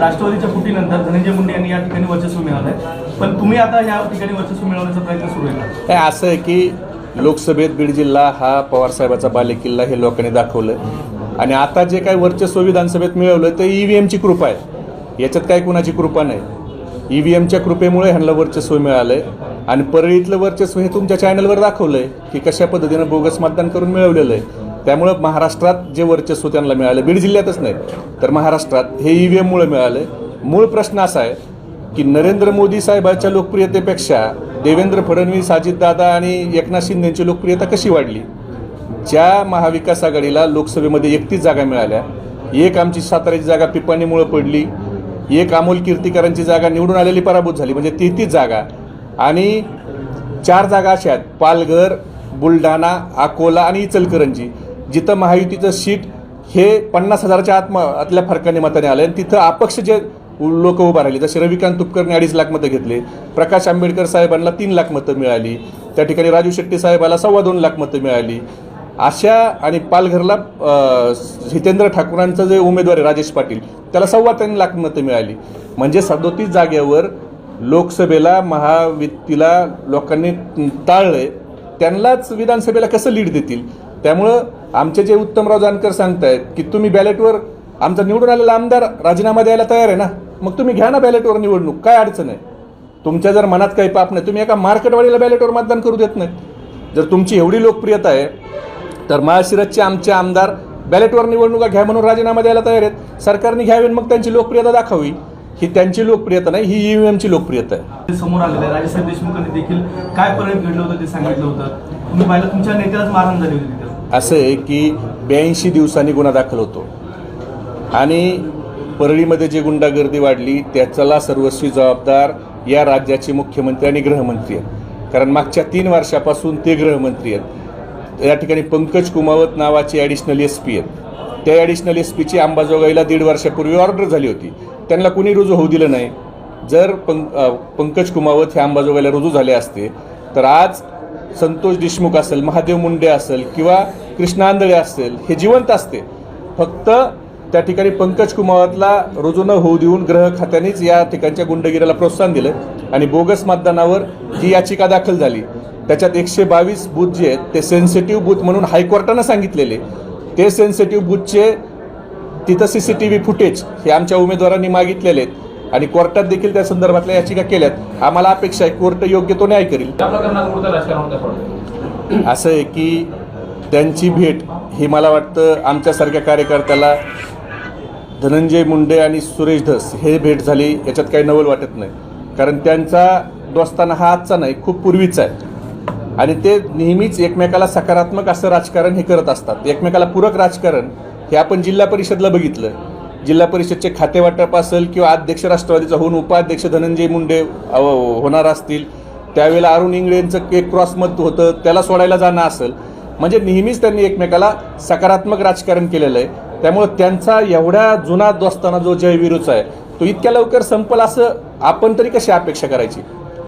राष्ट्रवादीच्या फुटीनंतर धनंजय मुंडे यांनी या ठिकाणी वर्चस्व मिळवलंय. पण तुम्ही आता या ठिकाणी वर्चस्व मिळवण्याचा प्रयत्न सुरू आहे काय असं आहे की लोकसभेत बीड जिल्हा हा पवारसाहेबाचा बालेकिल्ला हे लोकांनी दाखवलं आणि आता जे काय वर्चस्व विधानसभेत मिळवलं ते ई व्ही एमची कृपा आहे. याच्यात काय कुणाची कृपा नाही. ई व्ही एमच्या कृपेमुळे ह्यांना वर्चस्व मिळालं आहे आणि परळीतलं वर्चस्व हे तुमच्या चॅनलवर दाखवलं आहे की कशा पद्धतीनं बोगस मतदान करून मिळवलेलं आहे. त्यामुळं महाराष्ट्रात जे वर्चस्व त्यांना मिळालं बीड जिल्ह्यातच नाही तर महाराष्ट्रात हे ई व्ही एममुळे मिळालं मूळ प्रश्न असा आहे की नरेंद्र मोदी साहेबाच्या लोकप्रियतेपेक्षा देवेंद्र फडणवीस अजितदादा आणि एकनाथ शिंदेची लोकप्रियता कशी वाढली? ज्या महाविकास आघाडीला लोकसभेमध्ये एकतीस जागा मिळाल्या एक आमची साताऱ्याची जागा पिपाणीमुळं पडली एक अमोल कीर्तीकरांची जागा निवडून आलेली पराभूत झाली म्हणजे तेहतीस जागा. आणि चार जागा अशा आहेत पालघर बुलढाणा अकोला आणि इचलकरंजी. जिथं महायुतीचं सीट हे पन्नास हजाराच्या आत्म आतल्या फरकाने मताने आलं आणि तिथं अपक्ष जे लोक उभा राहिले जसे रविकांत तुपकरने अडीच लाख मतं घेतले प्रकाश आंबेडकर साहेबांना तीन लाख मतं मिळाली त्या ठिकाणी राजू शेट्टी साहेबाला सव्वा दोन लाख मतं मिळाली. अशा आणि पालघरला हितेंद्र ठाकूरांचा जे उमेदवार आहे राजेश पाटील त्याला सव्वा तीन लाख मतं मिळाली. म्हणजे सदोतीस जागेवर लोकसभेला महावित्तीला लोकांनी टाळलंय त्यांनाच विधानसभेला कसं लीड देतील? त्यामुळं आमचे जे उत्तमराव जानकर सांगतायत की तुम्ही बॅलेटवर आमचा निवडून आलेला आमदार राजीनामा द्यायला तयार आहे ना? मग तुम्ही घ्या ना बॅलेटवर निवडणूक काय अडचण आहे? तुमच्या जर मनात काही पाप नाही तुम्ही एका मार्केटवाडीला बॅलेटवर मतदान करू देत नाही जर तुमची एवढी लोकप्रियता आहे तर माळशिरसचे आमचे आमदार बॅलेटवर निवडणुका घ्या म्हणून राजीनामा द्यायला तयार आहेत. सरकारने घ्यावी आणि मग त्यांची लोकप्रियता दाखवावी. ही त्यांची लोकप्रियता नाही ही ईव्हीएमची लोकप्रियता आहे. समोर आलेलं आहे राजेसाहेब देशमुखांनी देखील काय परिणाम घडलं होतं ते सांगितलं होतं. तुम्ही पाहिलं तुमच्या नेत्यालाच मारहाण झाली होती. असं आहे की ब्याऐंशी दिवसांनी गुन्हा दाखल होतो. आणि परळीमध्ये जी गुंडागर्दी वाढली त्याच्याला सर्वस्वी जबाबदार या राज्याचे मुख्यमंत्री आणि गृहमंत्री आहेत. कारण मागच्या तीन वर्षापासून ते गृहमंत्री आहेत. या ठिकाणी पंकज कुमावत नावाचे ॲडिशनल एस पी आहेत. त्या ॲडिशनल एस पीची अंबाजोगाईला दीड वर्षापूर्वी ऑर्डर झाली होती. त्यांना कुणी रुजू होऊ दिलं नाही. जर पंक पंकज कुमावत हे अंबाजोगाईला रुजू झाले असते तर आज संतोष देशमुख असेल महादेव मुंडे असेल किंवा कृष्णा आंधळे असेल हे जिवंत असते. फक्त त्या ठिकाणी पंकज कुमावतला रुजू न होऊ देऊन गृह खात्यानेच या ठिकाणच्या गुंडगिरीला प्रोत्साहन दिलं आणि बोगस मतदानावर ही याचिका दाखल झाली त्याच्यात एकशे बावीस बूथ जे आहेत ते सेन्सिटिव्ह बूथ म्हणून हायकोर्टानं सांगितलेले. ते सेन्सिटिव्ह बूथचे तिथं C C T V footage हे आमच्या उमेदवारांनी मागितलेले आहेत आणि कोर्टात देखील त्या संदर्भातल्या याचिका केल्यात. आम्हाला अपेक्षा आहे कोर्ट योग्य तो न्याय करील. असं आहे की त्यांची भेट ही मला वाटतं आमच्यासारख्या कार्यकर्त्याला धनंजय मुंडे आणि सुरेश धस हे भेट झाली याच्यात काही नवल वाटत नाही. कारण त्यांचा दोस्ताना हा आजचा नाही खूप पूर्वीचा आहे. आणि ते नेहमीच एकमेकाला सकारात्मक असं राजकारण हे करत असतात. एकमेकाला पूरक राजकारण हे आपण जिल्हा परिषदला बघितलं. जिल्हा परिषदचे खाते वाटप असेल किंवा अध्यक्ष राष्ट्रवादीचा होऊन उपाध्यक्ष धनंजय मुंडे होणार असतील त्यावेळेला अरुण इंगळे यांचं एक क्रॉसमत होतं त्याला सोडायला जाणं असेल म्हणजे नेहमीच त्यांनी एकमेकाला सकारात्मक राजकारण केलेलं आहे. त्यामुळं त्यांचा एवढ्या जुना दोस्ताना जो जयविरूचा आहे तो इतक्या लवकर संपल असं आपण तरी कशी अपेक्षा करायची?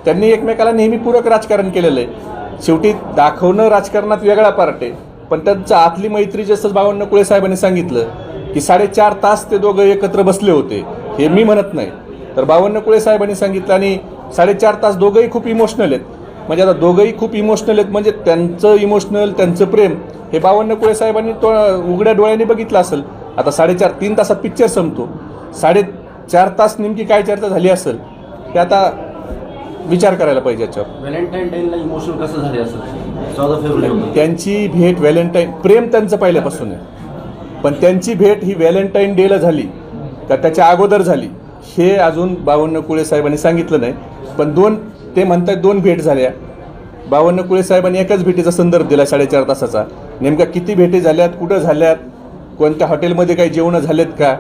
त्यांनी एकमेकाला नेहमी पूरक राजकारण केलेलं आहे. शेवटी दाखवणं राजकारणात वेगळा पार्ट आहे. पण त्यांचं आतली मैत्री जसं बावन्न कुळे साहेबांनी सांगितलं की साडेचार तास ते दोघं एकत्र बसले होते हे मी म्हणत नाही. तर बावन्न कुळे साहेबांनी सांगितलं आणि साडेचार तास दोघंही खूप इमोशनल आहेत. म्हणजे आता दोघंही खूप इमोशनल आहेत. म्हणजे त्यांचं इमोशनल त्यांचं प्रेम हे बावन्न कुळे साहेबांनी तो उघड्या डोळ्यांनी बघितलं असेल. आता साडेचार तीन तासात पिक्चर संपतो. साडेचार तास नेमकी काय चर्चा झाली असेल हे आता विचार करायला पाहिजे याच्यावर. व्हॅलेंटाईन डेला इमोशनल कसं झाले असं चौदा फेब्रुवारी त्यांची भेट व्हॅलेंटाईन प्रेम त्यांचं पहिल्यापासून आहे. पण त्यांची भेट ही व्हॅलेंटाईन डेला झाली. का त्याच्या अगोदर झाली. हे अजून बावन्न कुळे साहेबांनी सांगितलं नाही. पण दोन ते म्हणतात दोन भेट झाल्या. बावन्न कुळे साहेबांनी एकाच भेटीचा संदर्भ दिला साडेचार तासाचा. नेमका किती भेटी झाल्यात कुठं झाल्यात कोणत्या हॉटेलमध्ये काही जेवणं झालेत का?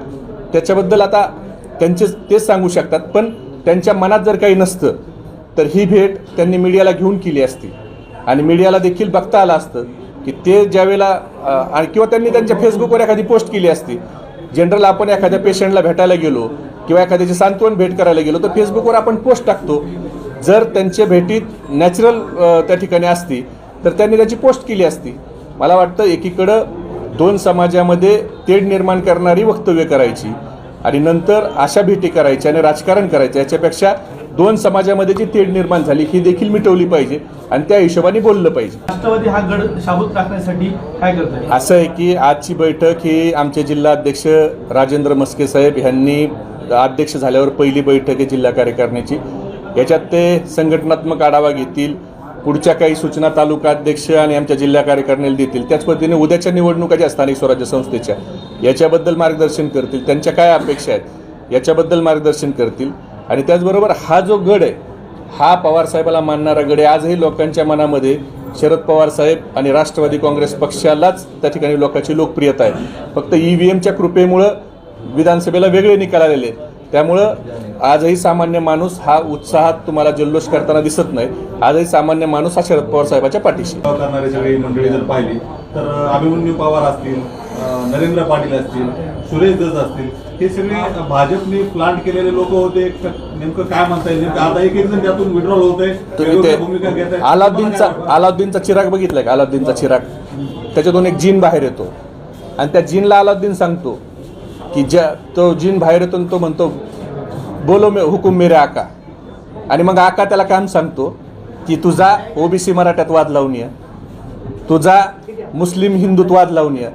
त्याच्याबद्दल आता त्यांचे तेच सांगू शकतात पण त्यांच्या मनात जर काही नसतं तर ही भेट त्यांनी मीडियाला घेऊन केली असती. आणि मीडियाला देखील बघता आलं असतं की ते ज्यावेळेला आणि किंवा त्यांनी त्यांच्या फेसबुकवर एखादी पोस्ट केली असती. जनरल आपण एखाद्या पेशंटला भेटायला गेलो किंवा एखाद्याची सांत्वन भेट करायला गेलो तर फेसबुकवर आपण पोस्ट टाकतो. जर त्यांच्या भेटीत नॅचरल त्या ठिकाणी असती तर त्यांनी त्याची पोस्ट केली असती. मला वाटतं एकीकडं दोन समाजामध्ये तेढ निर्माण करणारी वक्तव्य करायची आणि नंतर अशा भेटी करायच्या आणि राजकारण करायचं याच्यापेक्षा दोन समाजामध्ये जी तेढ निर्माण झाली ही देखील मिटवली पाहिजे आणि त्या हिशोबाने बोललं पाहिजे. राष्ट्रवादी हा गड शाबूत राखण्यासाठी काय करत असं आहे की आजची बैठक ही आमचे जिल्हा अध्यक्ष राजेंद्र मस्के साहेब यांनी अध्यक्ष झाल्यावर पहिली बैठक आहे जिल्हा कार्यकारिणीची. याच्यात ते संघटनात्मक आढावा घेतील पुढच्या काही सूचना तालुका अध्यक्ष आणि आमच्या जिल्हा कार्यकारिणीला देतील. त्याच पद्धतीने उद्याच्या निवडणुका ज्या स्थानिक स्वराज्य संस्थेच्या याच्याबद्दल मार्गदर्शन करतील. त्यांच्या काय अपेक्षा आहेत याच्याबद्दल मार्गदर्शन करतील. आणि त्याचबरोबर हा जो गड आहे हा पवारसाहेबाला मानणारा गड आहे. आजही लोकांच्या मनामध्ये शरद पवार साहेब आणि राष्ट्रवादी काँग्रेस पक्षालाच त्या ठिकाणी लोकांची लोकप्रियता आहे. फक्त ई व्ही एमच्या कृपेमुळं विधानसभेला वेगळे निकाल आलेले आहेत. त्यामुळं आजही सामान्य माणूस हा उत्साहात तुम्हाला जल्लोष करताना दिसत नाही. आजही सामान्य माणूस हा शरद पवार साहेबाच्या पाठीशी आहे. करणारी सगळी मंडळी जर पाहिली तर अभिमन्यू पवार असतील नरेंद्र पाटील असतील सुरेश दस असतील हे सगळे भाजपने प्लांट केलेले लोक होते. नेमकं काय म्हणता येईल आता एक एक जण त्यातून विड्रॉल होत तुम्ही ते अलाउद्दीनचा अलाउद्दीनचा चिराग बघितलाय का? अलाउद्दीनचा चिराग. त्याच्यातून एक जीन बाहेर येतो. आणि त्या जीनला अलाउद्दीन सांगतो. की ज्या तो जीन बाहेर येतो आणि तो म्हणतो बोलो मे हुकुम मेरे आका. आणि मग आका त्याला काम सांगतो की तुझा ओबीसी मराठ्यात वाद लावून ये. तुझा मुस्लिम हिंदूत वाद लावून ये.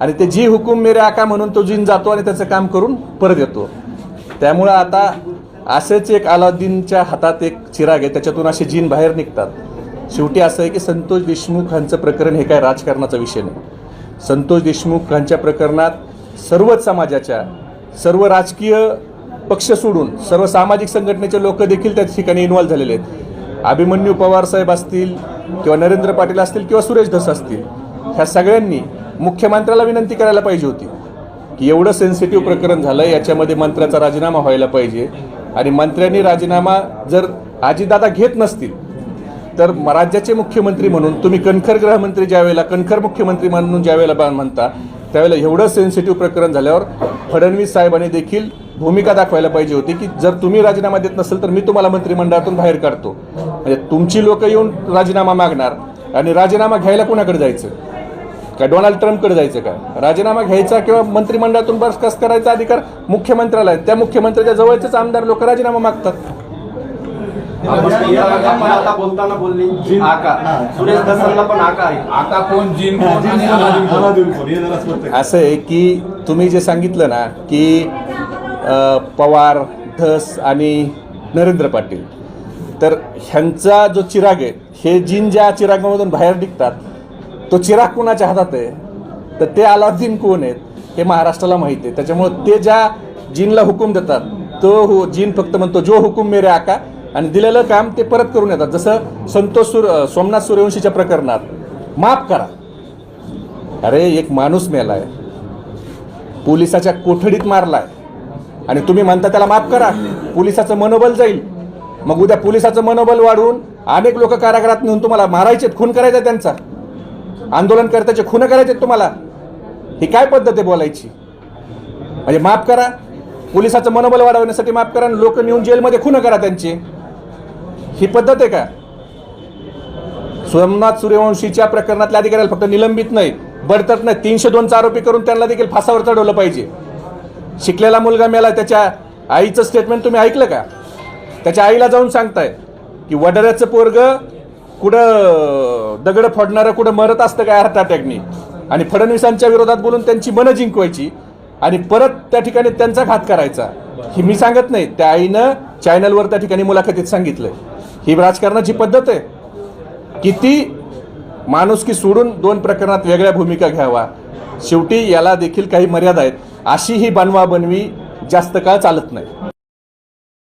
आणि ते जी हुकुम मेरे आका म्हणून तो जीन जातो आणि त्याचं काम करून परत येतो. त्यामुळं आता असेच एक अलाउद्दीनच्या हातात एक चिराग आहे. त्याच्यातून असे जीन बाहेर निघतात. शेवटी असं आहे की संतोष देशमुख यांचं प्रकरण हे काय राजकारणाचा विषय नाही. संतोष देशमुख यांच्या प्रकरणात सर्वच समाजाच्या सर्व राजकीय पक्ष सोडून सर्व सामाजिक संघटनेचे लोक देखील त्या ठिकाणी इन्व्हॉल्व्ह झालेले आहेत. अभिमन्यू पवार साहेब असतील किंवा नरेंद्र पाटील असतील किंवा सुरेश धस असतील ह्या सगळ्यांनी मुख्यमंत्र्याला विनंती करायला पाहिजे होती की एवढं सेन्सिटिव्ह प्रकरण झालं याच्यामध्ये मंत्र्याचा राजीनामा व्हायला पाहिजे. आणि मंत्र्यांनी राजीनामा जर आजीदादा घेत नसतील तर राज्याचे मुख्यमंत्री म्हणून तुम्ही कणखर गृहमंत्री ज्यावेळेला कणखर मुख्यमंत्री म्हणून ज्यावेळेला म्हणता त्यावेळेला एवढं सेन्सिटिव्ह प्रकरण झाल्यावर फडणवीस साहेबांनी देखील भूमिका दाखवायला पाहिजे होती की जर तुम्ही राजीनामा देत नसेल तर मी तुम्हाला मंत्रिमंडळातून बाहेर काढतो. म्हणजे तुमची लोक येऊन राजीनामा मागणार आणि राजीनामा घ्यायला कोणाकडे जायचं? काय डोनाल्ड ट्रम्पकडे जायचं का? राजीनामा घ्यायचा किंवा मंत्रिमंडळातून बरखास्त करायचा अधिकार मुख्यमंत्र्याला आहे. त्या मुख्यमंत्र्याच्या जवळचेच आमदार लोक राजीनामा मागतात. आता बोलताना बोलली. आका. सुरेश दसांना पण आका आहे. आता कोण? जीन कोण? आणि अलादीन कोण? हे जरा स्पष्ट करा. असं आहे की तुम्ही जे सांगितलं ना की पवार धस आणि नरेंद्र पाटील तर ह्यांचा जो चिराग आहे हे जीन ज्या चिरागामधून बाहेर निघतात तो चिराग कुणाच्या हातात आहे? तर ते अलाउद्दीन कोण आहेत हे महाराष्ट्राला माहिती आहे. त्याच्यामुळं ते ज्या जीनला हुकूम देतात तो हो जीन फक्त म्हणतो जो हुकूम मेरे आका आणि दिलेलं काम ते परत करून येतात. जसं संतोष सूर सोमनाथ सूर्यवंशीच्या प्रकरणात. माफ करा. अरे एक माणूस मेलाय. पोलिसाच्या कोठडीत मारलाय. आणि तुम्ही म्हणता त्याला माफ करा. पोलिसाचं मनोबल जाईल. मग उद्या पोलिसाचं मनोबल वाढवून अनेक लोक कारागृहात नेऊन तुम्हाला मारायचे खून करायचा त्यांचा. आंदोलनकर्त्याचे खून करायचे तुम्हाला. ही काय पद्धत आहे बोलायची? म्हणजे माफ करा. पोलिसाचं मनोबल वाढवण्यासाठी माफ करा आणि लोक नेऊन जेलमध्ये खून करा त्यांची. ही पद्धत आहे का? सोमनाथ सूर्यवंशीच्या प्रकरणातल्या अधिकाऱ्याला फक्त निलंबित नाही बडतत नाही. तीनशे दोनचा आरोपी करून त्यांना देखील फासावर चढवलं पाहिजे. शिकलेला मुलगा मेला त्याच्या आईचं स्टेटमेंट तुम्ही ऐकलं का? त्याच्या आईला जाऊन सांगताय की वडाऱ्याचं पोरग कुठं दगड फोडणारं कुठं मरत असतं काय हार्ट अटॅकनी आणि फडणवीसांच्या विरोधात बोलून त्यांची मनं जिंकवायची आणि परत त्या ठिकाणी त्यांचा घात करायचा. ही मी सांगत नाही. त्या आईनं चॅनलवर त्या ठिकाणी मुलाखतीत सांगितलंय. ही राजकारणाची पद्धत आहे. किती माणुसकी सोडून दोन प्रकरणात वेगळ्या भूमिका घ्यावा. शेवटी याला देखील काही मर्यादा आहेत. अशी ही बनवाबनवी जास्त काळ चालत नाही.